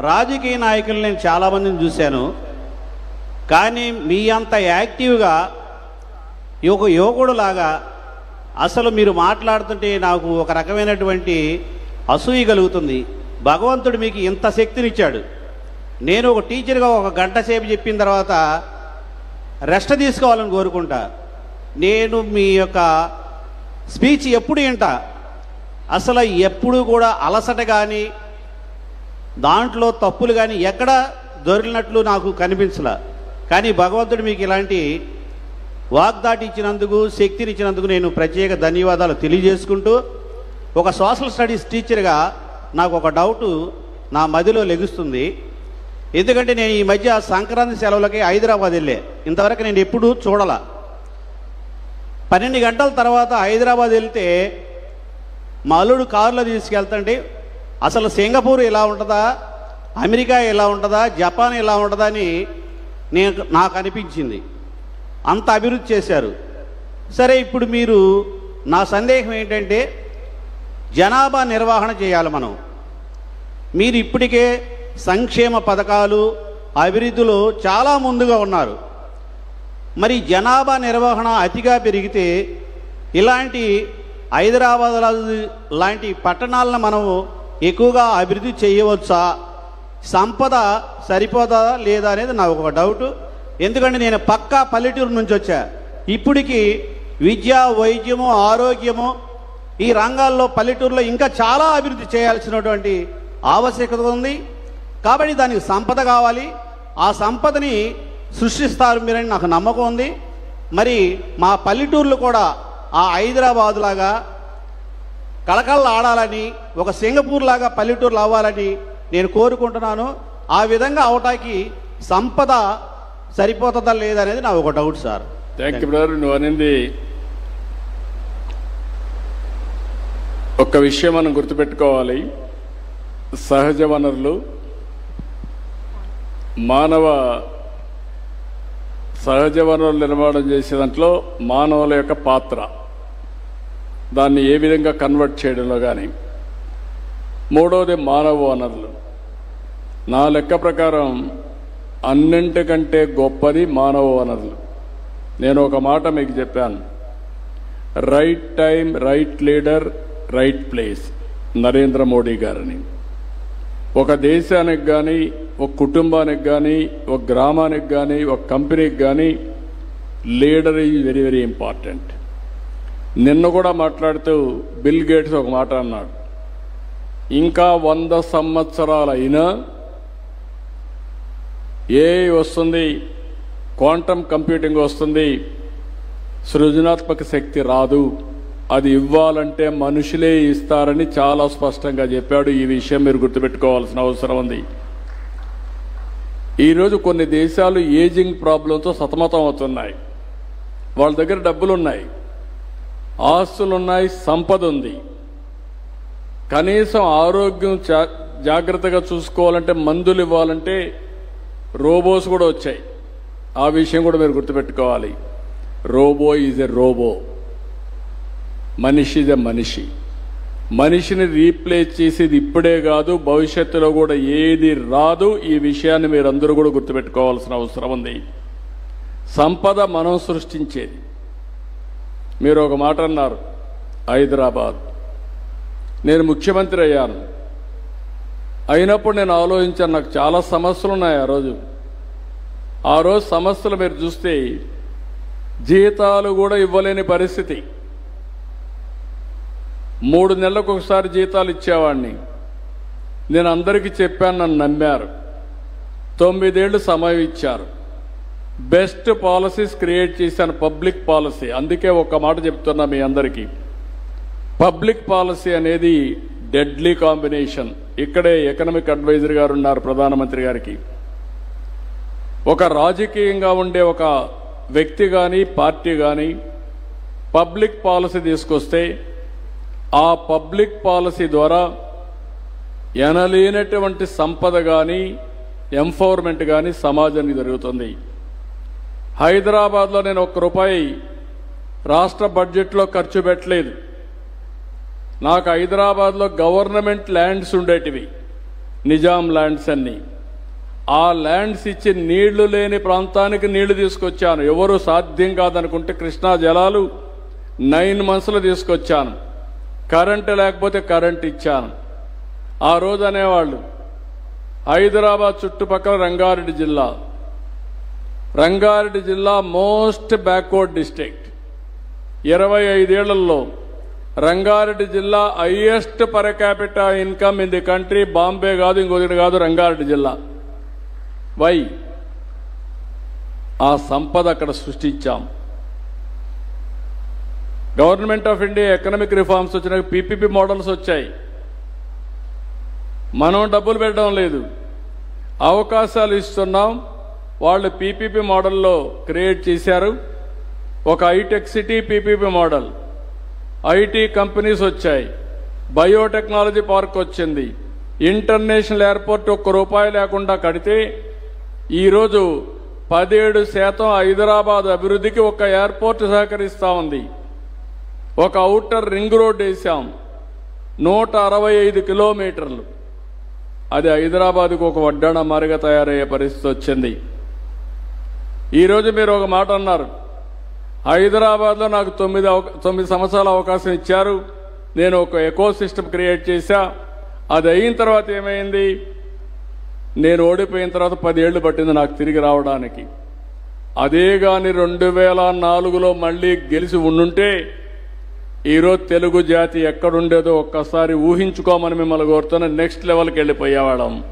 రాజకీయ నాయకులు నేను చాలామందిని చూశాను. కానీ మీ అంత యాక్టివ్గా ఒక యువకుడు లాగా అసలు మీరు మాట్లాడుతుంటే నాకు ఒక రకమైనటువంటి అసూయ కలుగుతుంది. భగవంతుడు మీకు ఇంత శక్తినిచ్చాడు. నేను ఒక టీచర్గా ఒక గంట సేపు చెప్పిన తర్వాత రెస్ట్ తీసుకోవాలని కోరుకుంటా. నేను మీ యొక్క స్పీచ్ ఎప్పుడు వింటా? అసలు ఎప్పుడు కూడా అలసట కానీ దాంట్లో తప్పులు కానీ ఎక్కడ దొరికినట్లు నాకు కనిపించలా. కానీ భగవంతుడు మీకు ఇలాంటి వాగ్దాటి ఇచ్చినందుకు శక్తిని ఇచ్చినందుకు నేను ప్రత్యేక ధన్యవాదాలు తెలియజేసుకుంటూ ఒక సోషల్ స్టడీస్ టీచర్గా నాకు ఒక డౌటు నా మదిలో లెగుస్తుంది. ఎందుకంటే నేను ఈ మధ్య సంక్రాంతి సెలవులకి హైదరాబాద్ వెళ్ళే. ఇంతవరకు నేను ఎప్పుడూ చూడాల. పన్నెండు గంటల తర్వాత హైదరాబాద్ వెళ్తే మా అల్లుడు కారులో తీసుకెళ్తుంటే అసలు సింగపూర్ ఎలా ఉంటుందా? అమెరికా ఎలా ఉంటుందా? జపాన్ ఎలా ఉంటుందా అని నేను నాకు అనిపించింది. అంత అభివృద్ధి చేశారు. సరే ఇప్పుడు మీరు నా సందేహం ఏంటంటే జనాభా నిర్వహణ చేయాలి మనం. మీరు ఇప్పటికే సంక్షేమ పథకాలు అభివృద్ధిలో చాలా ముందుగా ఉన్నారు. మరి జనాభా నిర్వహణ అతిగా పెరిగితే ఇలాంటి హైదరాబాద్ లాంటి పట్టణాలను మనము ఎక్కువగా అభివృద్ధి చేయవచ్చా? సంపద సరిపోదా లేదా అనేది నాకు ఒక డౌట్. ఎందుకంటే నేను పక్కా పల్లెటూరు నుంచి వచ్చా. ఇప్పటికి విద్య వైద్యము ఆరోగ్యము ఈ రంగాల్లో పల్లెటూరులో ఇంకా చాలా అభివృద్ధి చేయాల్సినటువంటి ఆవశ్యకత ఉంది. కాబట్టి దానికి సంపద కావాలి. ఆ సంపదని సృష్టిస్తారు మీరని నాకు నమ్మకం ఉంది. మరి మా పల్లెటూర్లు కూడా ఆ హైదరాబాద్ లాగా కళకళ ఆడాలని ఒక సింగపూర్ లాగా పల్లెటూర్లు అవ్వాలని నేను కోరుకుంటున్నాను. ఆ విధంగా అవటానికి సంపద సరిపోతుందా లేదనేది నా ఒక doubt sir thank you brother నువ్వు అనింది ఒక్క విషయం మనం గుర్తుపెట్టుకోవాలి. సహజ వనరులు మానవ సహజ వనరులు నిర్మాణం చేసే దాంట్లో మానవుల యొక్క పాత్ర. దాన్ని ఏ విధంగా కన్వర్ట్ చేయడంలో కానీ మూడవది మానవ వనరులు. నా లెక్క ప్రకారం అన్నింటికంటే గొప్పది మానవ వనరులు. నేను ఒక మాట మీకు చెప్పాను. Right time right leader right place Narendra Modi గారిని. ఒక దేశానికి కానీ ఒక కుటుంబానికి కానీ ఒక గ్రామానికి కానీ ఒక కంపెనీకి కానీ leader is very very important నిన్న కూడా మాట్లాడుతూ బిల్ గేట్స్ ఒక మాట అన్నాడు. ఇంకా వంద సంవత్సరాలైనా ఏ వస్తుంది క్వాంటమ్ కంప్యూటింగ్ వస్తుంది సృజనాత్మక శక్తి రాదు. అది ఇవ్వాలంటే మనుషులే ఇస్తారని చాలా స్పష్టంగా చెప్పాడు. ఈ విషయం మీరు గుర్తుపెట్టుకోవాల్సిన అవసరం ఉంది. ఈరోజు కొన్ని దేశాలు ఏజింగ్ ప్రాబ్లంతో సతమతం అవుతున్నాయి. వాళ్ళ దగ్గర డబ్బులు ఉన్నాయి ఆస్తులు ఉన్నాయి సంపద ఉంది కనీసం ఆరోగ్యం జా- జాగ్రత్తగా చూసుకోవాలంటే మందులు ఇవ్వాలంటే రోబోస్ కూడా వచ్చాయి. ఆ విషయం కూడా మీరు గుర్తుపెట్టుకోవాలి. Robot is a robot. మనిషి ఇస్ ఎ మనిషి. మనిషిని రీప్లేస్ చేసేది ఇప్పుడే కాదు భవిష్యత్తులో కూడా ఏది రాదు ఈ విషయాన్ని మీరందరూ కూడా గుర్తుపెట్టుకోవాల్సిన అవసరం ఉంది. సంపద మనం సృష్టించేది. మీరు ఒక మాట అన్నారు హైదరాబాద్. నేను ముఖ్యమంత్రి అయ్యాను. అయినప్పుడు నేను ఆలోచించాను నాకు చాలా సమస్యలు ఉన్నాయి ఆ రోజు. ఆ రోజు సమస్యలు మీరు చూస్తే జీతాలు కూడా ఇవ్వలేని పరిస్థితి. మూడు నెలలకు ఒకసారి జీతాలు ఇచ్చేవాడిని నేను అందరికీ చెప్పాను నన్ను నమ్మారు. తొమ్మిదేళ్ళు సమయం ఇచ్చారు. బెస్ట్ పాలసీస్ క్రియేట్ చేశాను పబ్లిక్ పాలసీ. అందుకే ఒక మాట చెప్తున్నా మీ అందరికీ. పబ్లిక్ పాలసీ అనేది డెడ్లీ కాంబినేషన్. ఇక్కడే ఎకనామిక్ అడ్వైజర్ గారు ఉన్నారు ప్రధానమంత్రి గారికి. ఒక రాజకీయంగా ఉండే ఒక వ్యక్తి కానీ పార్టీ కానీ పబ్లిక్ పాలసీ తీసుకొస్తే ఆ పబ్లిక్ పాలసీ ద్వారా ఎనలేనటువంటి సంపద కానీ ఎంఫోర్మెంట్ కానీ సమాజానికి జరుగుతుంది. హైదరాబాద్లో నేను ఒక్క రూపాయి రాష్ట్ర బడ్జెట్లో ఖర్చు పెట్టలేదు. నాకు హైదరాబాద్లో గవర్నమెంట్ ల్యాండ్స్ ఉండేటివి. నిజాం ల్యాండ్స్ అన్ని. ఆ ల్యాండ్స్ ఇచ్చి నీళ్ళు లేని ప్రాంతానికి నీళ్ళు తీసుకొచ్చాను. ఎవరు సాధ్యం కాదనుకుంటే కృష్ణా జలాలు నైన్ మంత్స్లో తీసుకొచ్చాను. కరెంటు లేకపోతే కరెంట్ ఇచ్చాను. ఆ రోజు అనేవాళ్ళు హైదరాబాద్ చుట్టుపక్కల రంగారెడ్డి జిల్లా రంగారెడ్డి జిల్లా మోస్ట్ బ్యాక్వర్డ్ డిస్ట్రిక్ట్. ఇరవై ఐదేళ్ళలో రంగారెడ్డి జిల్లా highest per capital income in the country Bombay కాదు ఇంకొకటి కాదు రంగారెడ్డి జిల్లా. వై? ఆ సంపద అక్కడ సృష్టించాం. Government of India economic reforms వచ్చినాక పీపీపీ మోడల్స్ వచ్చాయి. మనం డబ్బులు పెట్టడం లేదు. అవకాశాలు ఇస్తున్నాం వాళ్ళు పీపీపీ మోడల్లో క్రియేట్ చేశారు. ఒక hitech city PPP model. IT companies వచ్చాయి. బయోటెక్నాలజీ పార్క్ వచ్చింది. ఇంటర్నేషనల్ ఎయిర్పోర్ట్ ఒక్క రూపాయి లేకుండా కడితే ఈరోజు పదిహేడు శాతం హైదరాబాద్ అభివృద్ధికి ఒక ఎయిర్పోర్ట్ సహకరిస్తూ ఉంది. ఒక అవుటర్ రింగ్ రోడ్ వేసాం. నూట అరవై ఐదు కిలోమీటర్లు. అది హైదరాబాద్కు ఒక వడ్డాణ మారిగా తయారయ్యే పరిస్థితి వచ్చింది. ఈరోజు మీరు ఒక మాట అన్నారు. హైదరాబాద్లో నాకు తొమ్మిది తొమ్మిది సంవత్సరాల అవకాశం ఇచ్చారు. నేను ఒక ఎకో సిస్టమ్ క్రియేట్ చేశా. అది అయిన తర్వాత ఏమైంది? నేను ఓడిపోయిన తర్వాత పదేళ్ళు పట్టింది నాకు తిరిగి రావడానికి. అదే కానీ రెండు వేల నాలుగులో మళ్ళీ గెలిచి ఉండుంటే ఈరోజు తెలుగు జాతి ఎక్కడుండేదో ఒక్కసారి ఊహించుకోమని మిమ్మల్ని కోరుతున్న నెక్స్ట్ లెవెల్కి వెళ్ళిపోయేవాళ్ళం.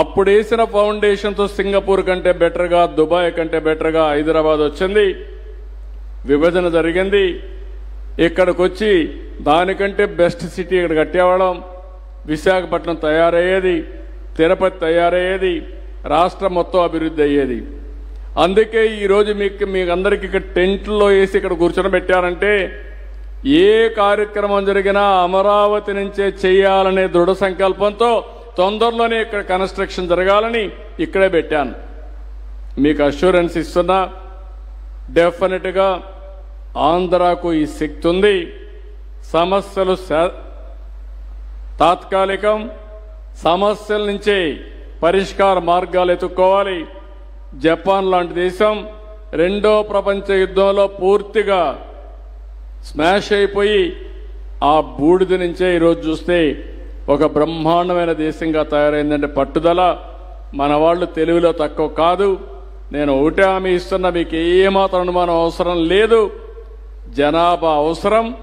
అప్పుడు వేసిన ఫౌండేషన్తో సింగపూర్ కంటే బెటర్గా దుబాయ్ కంటే బెటర్గా హైదరాబాద్ వచ్చింది. విభజన జరిగింది. ఇక్కడికి వచ్చి దానికంటే బెస్ట్ సిటీ ఇక్కడ కట్టేవాళ్ళం. విశాఖపట్నం తయారయ్యేది తిరుపతి తయారయ్యేది రాష్ట్రం మొత్తం అభివృద్ధి అయ్యేది. అందుకే ఈరోజు మీకు మీకు అందరికి ఇక్కడ టెంట్లో వేసి ఇక్కడ కూర్చొని పెట్టారంటే ఏ కార్యక్రమం జరిగినా అమరావతి నుంచే చేయాలనే దృఢ సంకల్పంతో తొందరలోనే ఇక్కడ కన్స్ట్రక్షన్ జరగాలని ఇక్కడే పెట్టాను. మీకు అష్యూరెన్స్ ఇస్తున్నా. డెఫినెట్గా ఆంధ్రాకు ఈ శక్తి ఉంది. సమస్యలు శా- తాత్కాలికం. సమస్యల నుంచే పరిష్కార మార్గాలు ఎత్తుక్కోవాలి. జపాన్ లాంటి దేశం రెండో ప్రపంచ యుద్ధంలో పూర్తిగా స్మాష్ అయిపోయి ఆ బూడిద నుంచే ఈరోజు చూస్తే ఒక బ్రహ్మాండమైన దేశంగా తయారైందంటే పట్టుదల మన వాళ్ళు తెలుగులో తక్కువ కాదు. నేను ఒకటే హామీ ఇస్తున్నా మీకు ఏమాత్రం అనుమానం అవసరం లేదు. జనాభా అవసరం.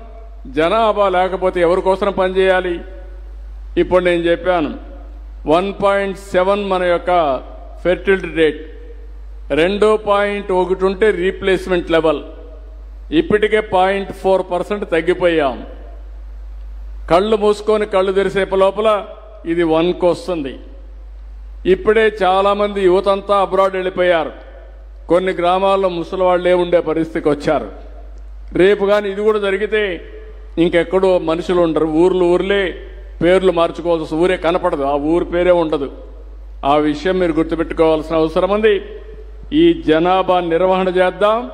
జనాభా లేకపోతే ఎవరి కోసం పనిచేయాలి ఇప్పుడు నేను చెప్పాను వన్ పాయింట్ సెవెన్ మన యొక్క ఫెర్టిలిటీ రేట్. రెండు పాయింట్ ఒకటి ఉంటే రీప్లేస్మెంట్ లెవెల్. ఇప్పటికే పాయింట్ ఫోర్ పర్సెంట్ తగ్గిపోయాం. కళ్ళు మూసుకొని కళ్ళు తెరిసేపు లోపల ఇది వన్కి వస్తుంది ఇప్పుడే చాలామంది యువతంతా అబ్రాడ్ వెళ్ళిపోయారు. కొన్ని గ్రామాల్లో ముసలి వాళ్ళే ఉండే పరిస్థితికి వచ్చారు. రేపు కానీ ఇది కూడా జరిగితే ఇంకెక్కడో మనుషులు ఉండరు. ఊర్లు ఊర్లే పేర్లు మార్చుకోవాల్సి ఊరే కనపడదు. ఆ ఊరి పేరే ఉండదు. ఆ విషయం మీరు గుర్తుపెట్టుకోవాల్సిన అవసరం ఉంది. ఈ జనాభా నిర్వహణ చేద్దాం.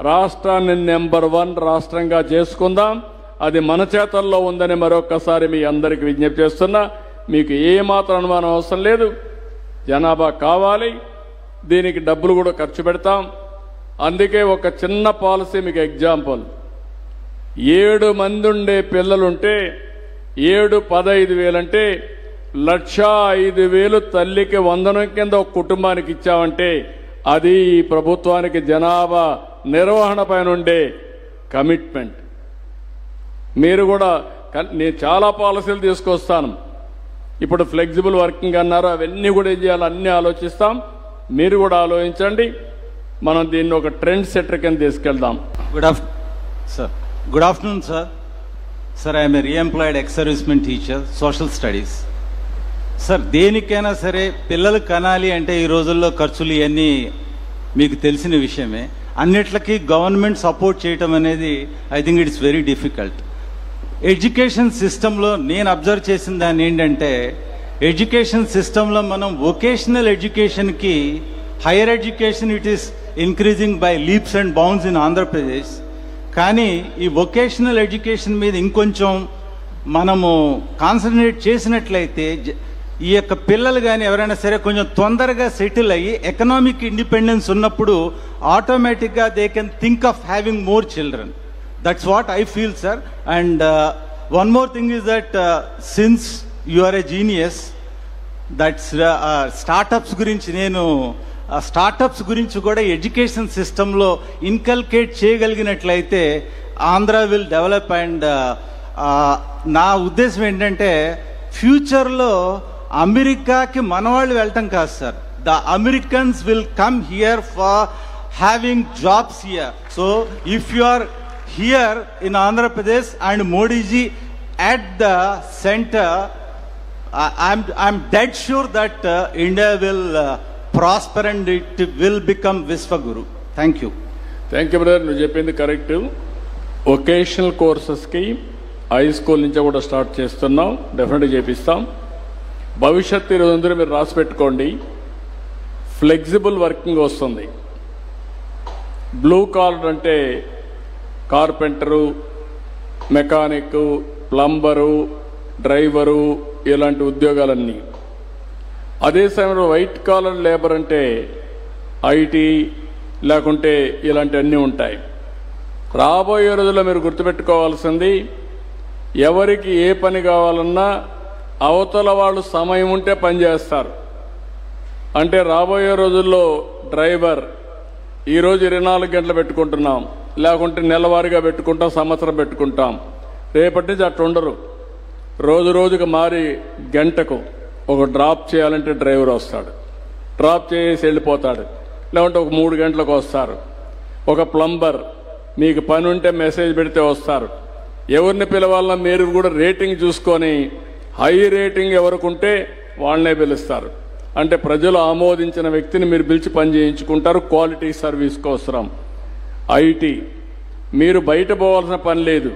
రాష్ట్రాన్ని నెంబర్ వన్ రాష్ట్రంగా చేసుకుందాం. అది మన చేతల్లో ఉందని మరొకసారి మీ అందరికి విజ్ఞప్తి చేస్తున్నా. మీకు ఏమాత్రం అనుమానం అవసరం లేదు. జనాభా కావాలి. దీనికి డబ్బులు కూడా ఖర్చు పెడతాం. అందుకే ఒక చిన్న పాలసీ మీకు ఎగ్జాంపుల్. ఏడు మంది ఉండే పిల్లలుంటే ఏడు పదహైదు వేలంటే లక్ష ఐదు వేలు తల్లికి వందనం కింద ఒక కుటుంబానికి ఇచ్చామంటే అది ఈ ప్రభుత్వానికి జనాభా నిర్వహణ పైన ఉండే కమిట్మెంట్. మీరు కూడా నేను చాలా పాలసీలు తీసుకొస్తాను. ఇప్పుడు ఫ్లెక్సిబుల్ వర్కింగ్ అన్నారు అవన్నీ కూడా ఏం చేయాలి? అన్నీ ఆలోచిస్తాం. మీరు కూడా ఆలోచించండి. మనం దీన్ని ఒక ట్రెండ్ సెటర్ కింద తీసుకెళ్దాం. Good af, sir. Good afternoon sir. Sir I am a re-employed ex-serviceman sir దేనికైనా సరే పిల్లలు కనాలి అంటే ఈ రోజుల్లో ఖర్చులు ఇవన్నీ మీకు తెలిసిన విషయమే. అన్నిట్లకి గవర్నమెంట్ సపోర్ట్ చేయటం అనేది I think it's very difficult education సిస్టంలో నేను అబ్జర్వ్ చేసిన దాన్ని ఏంటంటే ఎడ్యుకేషన్ సిస్టంలో మనం వొకేషనల్ ఎడ్యుకేషన్కి higher education it is increasing by leaps and bounds in Andhra Pradesh కానీ ఈ వొకేషనల్ ఎడ్యుకేషన్ మీద ఇంకొంచెం మనము కాన్సన్ట్రేట్ చేసినట్లయితే ఈ యొక్క పిల్లలు కానీ ఎవరైనా సరే కొంచెం తొందరగా సెటిల్ అయ్యి ఎకనామిక్ ఇండిపెండెన్స్ ఉన్నప్పుడు ఆటోమేటిక్గా they can think of having more children. That's what I feel sir and one more thing is that since you are a genius that's startups గురించి నేను స్టార్టప్స్ గురించి కూడా ఎడ్యుకేషన్ సిస్టంలో ఇన్కల్కేట్ చేయగలిగినట్లయితే Andhra will develop and నా ఉద్దేశం ఏంటంటే ఫ్యూచర్లో అమెరికాకి మనవాళ్ళు వెళ్ళటం కాదు sir the Americans will come here for having jobs here so if you are here in Andhra Pradesh and Modiji at the center, I- I'm, I'm dead sure that uh, India will uh, prosper and it will become Viswaguru. Thank you. Thank you brother నువ్వు చెప్పింది correct vocational కోర్సెస్కి high school నుంచి కూడా start చేస్తున్నాం. డెఫినెట్గా చేపిస్తాం. భవిష్యత్తు ఈరోజు అందరూ మీరు రాసి పెట్టుకోండి. ఫ్లెక్సిబుల్ వర్కింగ్ వస్తుంది. బ్లూ కాలర్ అంటే కార్పెంటరు మెకానిక్ ప్లంబరు డ్రైవరు ఇలాంటి ఉద్యోగాలన్నీ. అదే సమయంలో వైట్ కాలర్ లేబర్ అంటే ఐటీ లేకుంటే ఇలాంటివన్నీ ఉంటాయి. రాబోయే రోజుల్లో మీరు గుర్తుపెట్టుకోవాల్సింది ఎవరికి ఏ పని కావాలన్నా అవతల వాళ్ళు సమయం ఉంటే పని చేస్తారు. అంటే రాబోయే రోజుల్లో డ్రైవర్ ఈరోజు ఇరవై నాలుగు గంటలు పెట్టుకుంటున్నాం. లేకుంటే నెలవారీగా పెట్టుకుంటాం సంవత్సరం పెట్టుకుంటాం. రేపటి నుంచి అట్లా ఉండరు. రోజు రోజుకు మారి గంటకు ఒక డ్రాప్ చేయాలంటే డ్రైవర్ వస్తాడు. డ్రాప్ చేసి వెళ్ళిపోతాడు. లేకుంటే ఒక మూడు గంటలకు వస్తారు. ఒక ప్లంబర్ మీకు పని ఉంటే మెసేజ్ పెడితే వస్తారు. ఎవరిని పిలవాలన్నా మీరు కూడా రేటింగ్ చూసుకొని హై రేటింగ్ ఎవరికి ఉంటే వాళ్ళనే పిలుస్తారు. అంటే ప్రజలు ఆమోదించిన వ్యక్తిని మీరు పిలిచి పని చేయించుకుంటారు క్వాలిటీ సర్వీస్ కోసరం. ఐటీ. మీరు బయట పోవాల్సిన పని లేదు.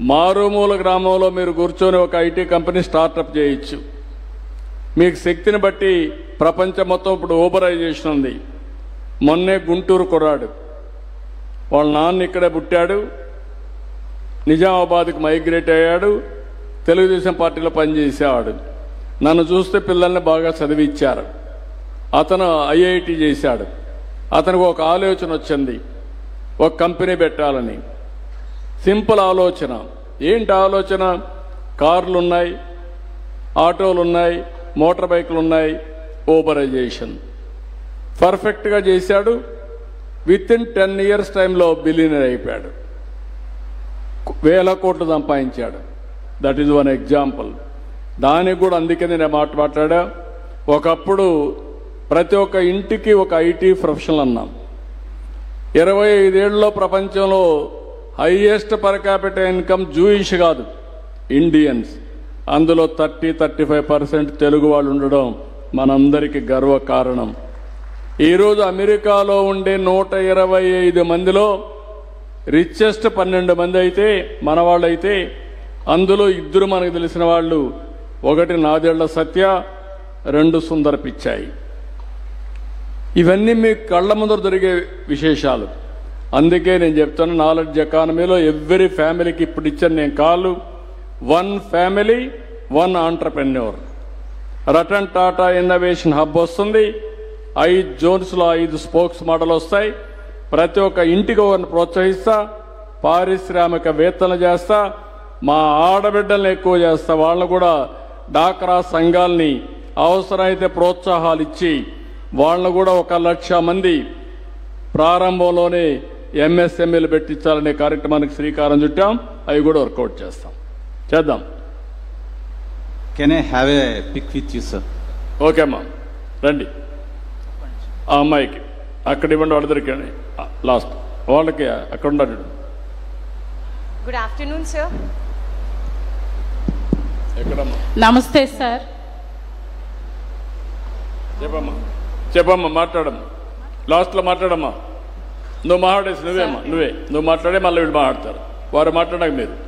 మారుమూల గ్రామంలో మీరు కూర్చొని ఒక ఐటీ కంపెనీ స్టార్టప్ చేయొచ్చు. మీకు శక్తిని బట్టి ప్రపంచం మొత్తం ఇప్పుడు ఓబరైజేషన్ ఉంది. మొన్నే గుంటూరు కుర్రాడు. వాళ్ళ నాన్న ఇక్కడే పుట్టాడు. నిజామాబాద్కి మైగ్రేట్ అయ్యాడు. తెలుగుదేశం పార్టీలో పనిచేసేవాడు. నన్ను చూస్తే పిల్లల్ని బాగా చదివిచ్చారు. అతను ఐఐటి చేశాడు. అతనికి ఒక ఆలోచన వచ్చింది. ఒక కంపెనీ పెట్టాలని. సింపుల్ ఆలోచన. ఏంటి ఆలోచన? కార్లు ఉన్నాయి ఆటోలు ఉన్నాయి మోటార్ బైకులు ఉన్నాయి ఓబరైజేషన్ పర్ఫెక్ట్గా చేశాడు. విత్ ఇన్ టెన్ ఇయర్స్ టైంలో బిలియనర్ అయిపోయాడు. వేల కోట్లు సంపాదించాడు. That is one example. దానికి కూడా అందుకే నేను మాట మాట్లాడా. ఒకప్పుడు ప్రతి ఒక్క ఇంటికి ఒక ఐటీ ప్రొఫెషనల్ అన్నాం. ఇరవై ఐదేళ్ళలో ప్రపంచంలో highest per capital income Jewish కాదు ఇండియన్స్ అందులో thirty thirty five percent Telugu వాళ్ళు ఉండడం మనందరికీ గర్వ కారణం ఈరోజు అమెరికాలో ఉండే నూట ఇరవై ఐదు మందిలో రిచెస్ట్ పన్నెండు మంది అయితే మన వాళ్ళైతే అందులో ఇద్దరు మనకు తెలిసిన వాళ్ళు ఒకటి నాదేళ్ళ సత్య రెండు సుందర పిచ్చాయి ఇవన్నీ మీ కళ్ళ ముందర దొరికే విశేషాలు. అందుకే నేను చెప్తాను నాలెడ్జ్ ఎకానమీలో ఎవ్రీ ఫ్యామిలీకి ఇప్పుడు ఇచ్చాను నేను call one family one entrepreneur. Ratan Tata innovation hub వస్తుంది. ఐదు జోన్స్లో ఐదు స్పోక్స్ మోడల్ వస్తాయి. ప్రతి ఒక్క ఇంటికి ఒకరిని ప్రోత్సహిస్తా పారిశ్రామికవేత్తలు చేస్తా మా ఆడబిడ్డల్ని ఎక్కువ చేస్తా. వాళ్ళు కూడా డాక్రా సంఘాల్ని అవసరమైతే ప్రోత్సాహాలు ఇచ్చి వాళ్ళని కూడా ఒక లక్ష మంది ప్రారంభంలోనే ఎంఎస్ఎంఈలు పెట్టించాలనే కార్యక్రమానికి శ్రీకారం చుట్టాం. అవి కూడా వర్కౌట్ చేస్తాం. చేద్దాం. Can I have a pic with you, sir? Okay అమ్మా. రండి. ఆ అమ్మాయికి. అక్కడ ఇవ్వండి వాళ్ళ దొరికండి లాస్ట్. వాళ్ళకి అక్కడ Good afternoon, sir. ఎక్కడమ్మా? నమస్తే సార్. చెప్పమ్మా. చెప్పమ్మా మాట్లాడమ్మా. లాస్ట్లో మాట్లాడమ్మా. నువ్వు మాట్లాడేసి నువ్వేమ్మా నువ్వే. నువ్వు మాట్లాడే మళ్ళీ వీళ్ళు మాట్లాడతారు. వారు మాట్లాడక మీరు.